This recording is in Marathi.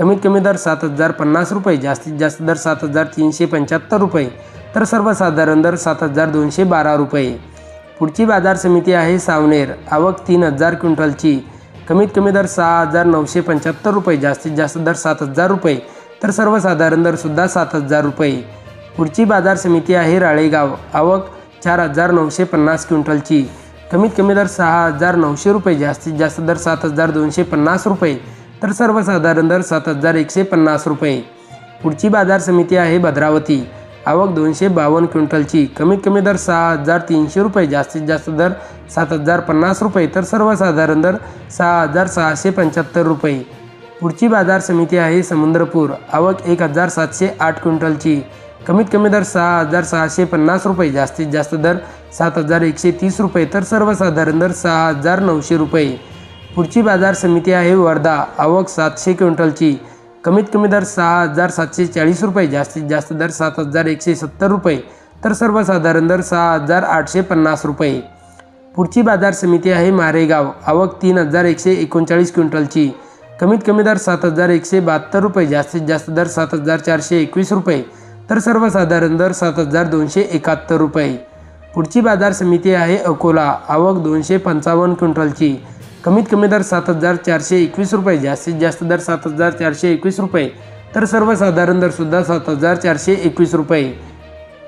कमीत कमी दर सात हजार पन्नास रुपये जास्तीत जास्त दर सात हजार तीनशे पंच्याहत्तर रुपये तर सर्वसाधारण दर सात हजार दोनशे बारा रुपये. पुढची बाजार समिती आहे सावनेर. आवक तीन हजार क्विंटलची. कमीत कमी दर सहा हजार नऊशे पंच्याहत्तर रुपये जास्तीत जास्त दर सात हजार रुपये तर सर्वसाधारण दरसुद्धा सात हजार रुपये. पुढची बाजार समिती आहे राळेगाव. आवक चार हजार नऊशे पन्नास क्विंटलची. कमीत कमी दर सहा हजार नऊशे रुपये जास्तीत जास्त दर सात हजार दोनशे पन्नास रुपये तर सर्वसाधारण दर सात हजार एकशे पन्नास रुपये. पुढची बाजार समिती आहे भद्रावती. आवक दोनशे बावन्न क्विंटलची. कमीत कमी दर सहा हजार तीनशे रुपये. जास्तीत जास्त दर सात हजार पन्नास रुपये. तर सर्वसाधारण दर सहा हजार सहाशे पंच्याहत्तर रुपये. पुढची बाजार समिती आहे समुद्रपूर. आवक एक हजार सातशे आठ क्विंटलची. कमीत कमी दर सहा हजार सहाशे पन्नास रुपये. जास्तीत जास्त दर सात हजार एकशे तीस रुपये. तर सर्वसाधारण दर सहा हजार नऊशे रुपये. पुढची बाजार समिती आहे वर्धा. आवक सातशे क्विंटलची. कमीत कमी दर सहा हजार सातशे चाळीस रुपये जास्तीत जास्त दर सात हजार एकशे सत्तर रुपये तर सर्वसाधारण दर सहा हजार आठशे पन्नास रुपये. पुढची बाजार समिती आहे मारेगाव. आवक तीन हजार एकशे एकोणचाळीस क्विंटलची. कमीत कमी दर सात हजार एकशे बहात्तर रुपये जास्तीत जास्त दर सात हजार चारशे एकवीस रुपये तर सर्वसाधारण दर सात हजार दोनशे एकाहत्तर रुपये. पुढची बाजार समिती आहे अकोला. आवक दोनशे पंचावन्न क्विंटलची. कमीत कमी दर सात हजार चारशे एकवीस रुपये जास्तीत जास्त दर सात हजार चारशे एकवीस रुपये. तर सर्वसाधारण दरसुद्धा सात हजार चारशे एकवीस रुपये.